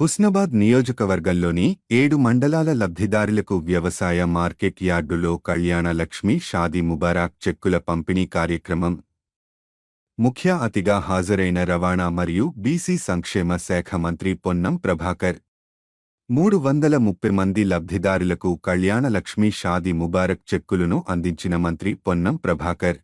హుస్నాబాద్ నియోజకవర్గంలోని ఏడు మండలాల లబ్ధిదారులకు వ్యవసాయ మార్కెట్ యార్డులో కళ్యాణ లక్ష్మి షాదీ ముబారాక్ చెక్కుల పంపిణీ కార్యక్రమం. ముఖ్య అతిగా హాజరైన రవాణా మరియు బీసీ సంక్షేమ శాఖ మంత్రి పొన్నం ప్రభాకర్. మూడు వందల ముప్పై మంది లబ్ధిదారులకు కళ్యాణ లక్ష్మి షాదీ ముబారక్ చెక్కులను అందించిన మంత్రి పొన్నం ప్రభాకర్.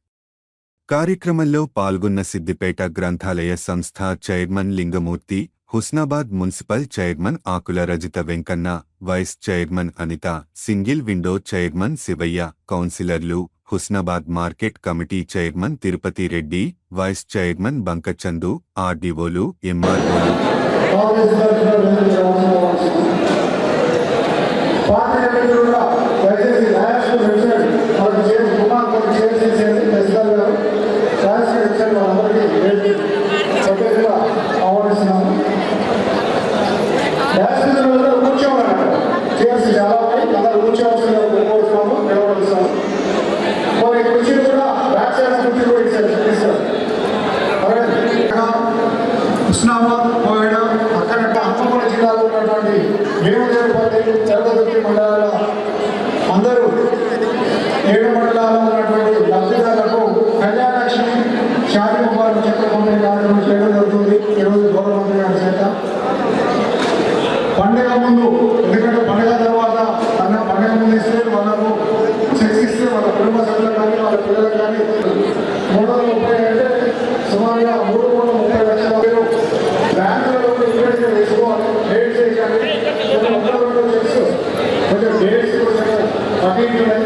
కార్యక్రమంలో పాల్గొన్న సిద్దిపేట గ్రంథాలయ సంస్థ chairman Lingamurthy Husnabad municipal chairman Akula Rajitha Venkanna vice chairman Anitha single window chairman Shivayya కౌన్సిలర్లు Husnabad market committee chairman Tirupati Reddy vice chairman Bankachandu ఆర్డీఓలు ఎంఆర్ఓలు. డేట్స్ కొంచెం డేట్స్ అటు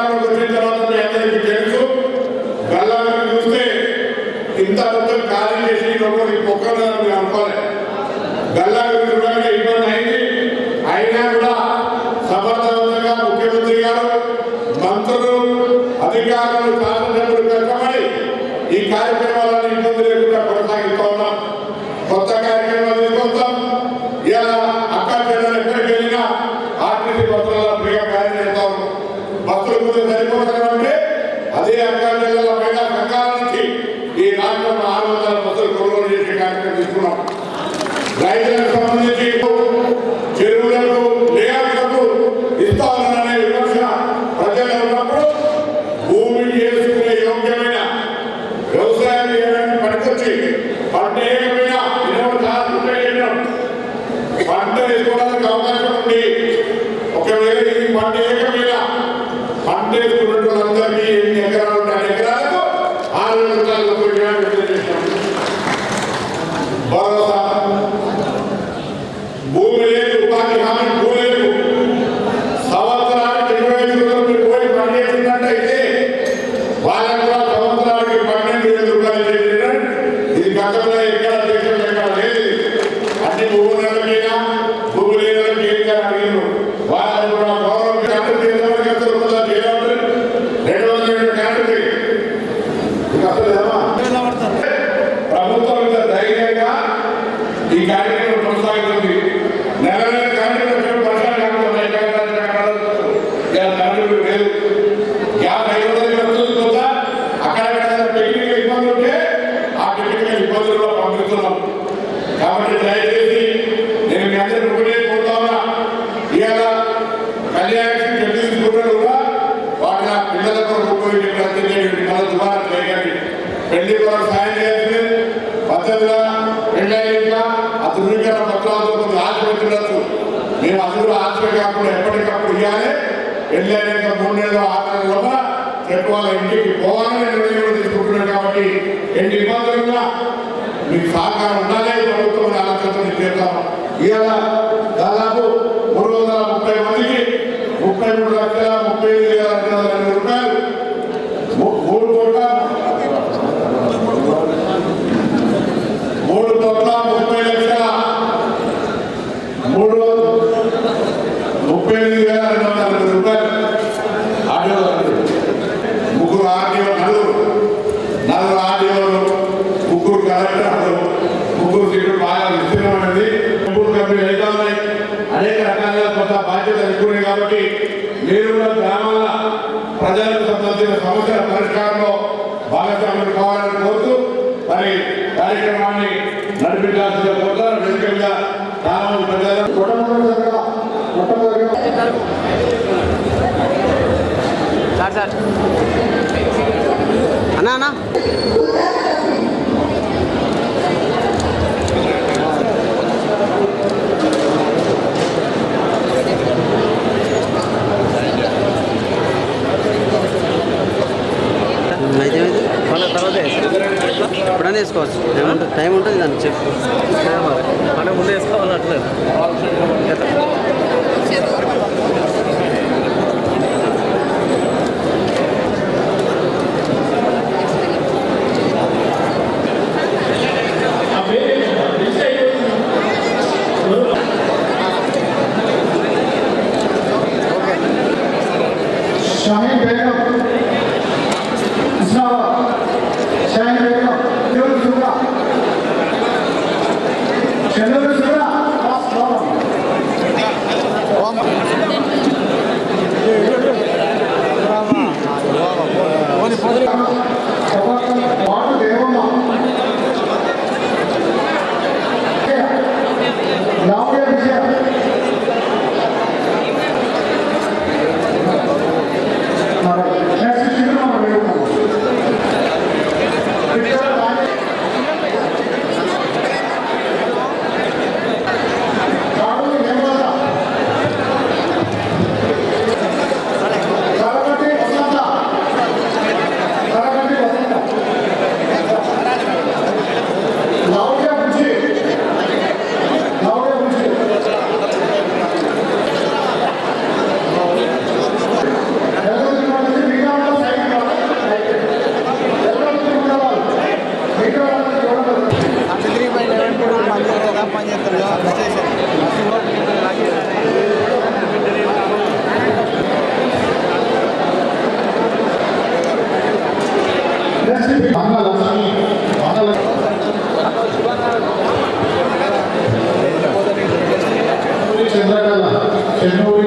గల్లాలకు వచ్చిన తర్వాత ఇంత మొత్తం ఖాళీ చేసి లోపలి పొక్కన్నారు అయినా కూడా సమర్థవంతంగా ముఖ్యమంత్రి గారు మంత్రులు అధికారులు శాసనసభ్యులు ఈ కార్యక్రమాలను ఇబ్బంది లేకుండా తీసుకున్నాం. రైతులకు సంబంధించి చెరువులకు లేఅవులకు ఇస్తామనే వివక్ష ప్రజలు ఉన్నప్పుడు భూమి చేసుకునే యోగ్యమైన వ్యవసాయం చేయడానికి పనికొచ్చి పంట ఏమైనా పంట వేసుకోవడానికి అవకాశం ఉంది. ఒకవేళ ఇది పంట ఏకమైన పంట వేసుకున్నట్టు కోరుతున్నాం. కాబట్టి దయచేసి నేను మీ అందరి ఒకటే కోరుతా ఇవాళ కళ్యాణ చెట్లు తీసుకుంటారు కూడా వాటి నా పిల్లల కొరకు ఉపయోగించడానికి మన దుబారా చేయకండి పెళ్ళి కొరకు సాయం చేయాల్సింది పద్ధతిగా పెళ్ళైన ఆ ధృవీకరణ పత్రాలతో కొంచెం ఆశపెట్టినట్టు మేము అందరూ ఆశ్రయ కాకుండా ఎప్పటికప్పుడు ఇవ్వాలి పెళ్ళైనాక మూడు నెలలు ఆరు నెలల లోపల చెప్పు ఇంటికి పోవాలని నిర్ణయం తీసుకుంటున్నాం కాబట్టి ఎన్ని ఇబ్బందులున్నా మీకు సహకారం ఉండాలి ప్రభుత్వం ఆలోచన నేను చెప్తాను ఇవాళ దాదాపు మూడు వందల ముప్పై మందికి కార్యక్రమాన్ని నడిపించాల్సిన కోరుతారు వేదికగా చాలా మంది ప్రజలు అన్నా అన్నా. అయితే టైం ఉంటుంది దాన్ని చెప్పు. మన ముందు వేసుకోవాలట్లేదు షాహీన్ బేగం ఇస్లామాబాద్ నెక్స్ట్ మంగళలక్ష్మి మంగళలక్ష్మి చంద్రకళ చెన్నూరి